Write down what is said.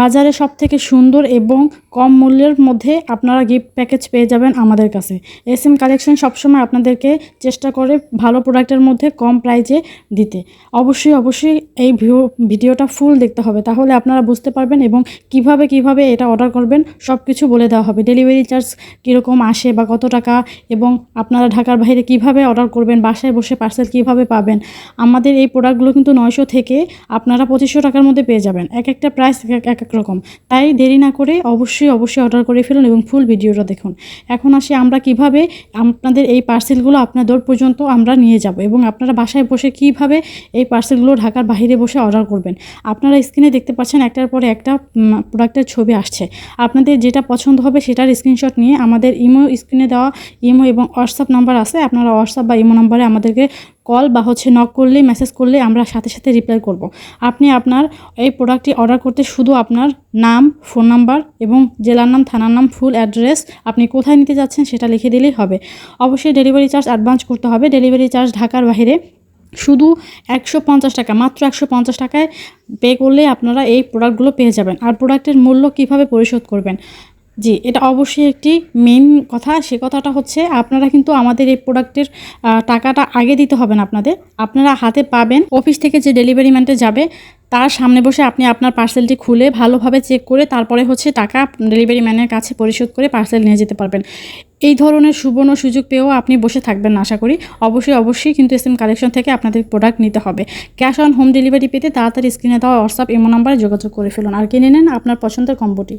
বাজারে সব থেকে সুন্দর এবং কম মূল্যের মধ্যে আপনারা গিফট প্যাকেজ পেয়ে যাবেন আমাদের কাছে। এস এম কালেকশন সবসময় আপনাদেরকে চেষ্টা করে ভালো প্রোডাক্টের মধ্যে কম প্রাইজে দিতে। অবশ্যই অবশ্যই এই ভিডিওটা ফুল দেখতে হবে, তাহলে আপনারা বুঝতে পারবেন এবং কীভাবে কীভাবে এটা অর্ডার করবেন সব কিছু বলে দেওয়া হবে। ডেলিভারি চার্জ কীরকম আসে বা কত টাকা এবং আপনারা ঢাকার বাইরে কীভাবে অর্ডার করবেন, বাসায় বসে পার্সেল কীভাবে পাবেন। আমাদের এই প্রোডাক্টগুলো কিন্তু নয়শো থেকে আপনারা পঁচিশশো টাকার মধ্যে পেয়ে যাবেন। এক একটা প্রাইস এক এক রকম। তাই দেরি না করে অবশ্যই অবশ্যই অর্ডার করে ফেলুন এবং ফুল ভিডিওটা দেখুন। এখন আসি আমরা কীভাবে আপনাদের এই পার্সেলগুলো আপনার দৌড় পর্যন্ত আমরা নিয়ে যাব এবং আপনারা বাসায় বসে কীভাবে এই পার্সেলগুলো ঢাকার বাইরে বসে অর্ডার করবেন। আপনারা স্ক্রিনে দেখতে পাচ্ছেন একটার পরে একটা প্রোডাক্টের ছবি আসছে। আপনাদের যেটা পছন্দ হবে সেটার স্ক্রিনশট নিয়ে আমাদের ইমো স্ক্রিনে দেওয়া ইমো এবং হোয়াটসঅ্যাপ নাম্বার আছে। আপনারা হোয়াটসঅ্যাপ বা ইমো নাম্বারে আমাদেরকে কল বা হচ্ছে নক করলে মেসেজ করলে আমরা সাথে সাথে রিপ্লাই করব। আপনি আপনার এই প্রোডাক্টটি অর্ডার করতে শুধু আপনার নাম ফোন নাম্বার এবং জেলার নাম, থানার নাম ফুল অ্যাড্রেস আপনি কোথায় নিতে যাচ্ছেন সেটা লিখে দিলেই হবে। অবশ্যই ডেলিভারি চার্জ অ্যাডভান্স করতে হবে। ডেলিভারি চার্জ ঢাকার বাইরে শুধু একশো পঞ্চাশ টাকা, মাত্র একশো পঞ্চাশ টাকায় পে করলে আপনারা এই প্রোডাক্টগুলো পেয়ে যাবেন। আর প্রোডাক্টের মূল্য কীভাবে পরিশোধ করবেন? জি, এটা অবশ্যই একটি মেন কথা। সে কথাটা হচ্ছে, আপনারা কিন্তু আমাদের এই প্রোডাক্টের টাকাটা আগে দিতে হবে না আপনাদের। আপনারা হাতে পাবেন অফিস থেকে যে ডেলিভারি ম্যানটা যাবে, তার সামনে বসে আপনি আপনার পার্সেলটি খুলে ভালোভাবে চেক করে তারপরে হচ্ছে টাকা ডেলিভারি ম্যানের কাছে পরিশোধ করে পার্সেল নিয়ে যেতে পারবেন। এই ধরনের সুবর্ণ সুযোগ পেয়েও আপনি বসে থাকবেন না, আশা করি। অবশ্যই অবশ্যই কিন্তু এস এম কালেকশন থেকে আপনাদের প্রোডাক্ট নিতে হবে। ক্যাশ অন হোম ডেলিভারি পেতে তাড়াতাড়ি স্ক্রিনে দেওয়া হোয়াটসঅ্যাপ এমন নাম্বারে যোগাযোগ করে ফেলুন। আর কিনে নেন আপনার পছন্দের কম্বোটি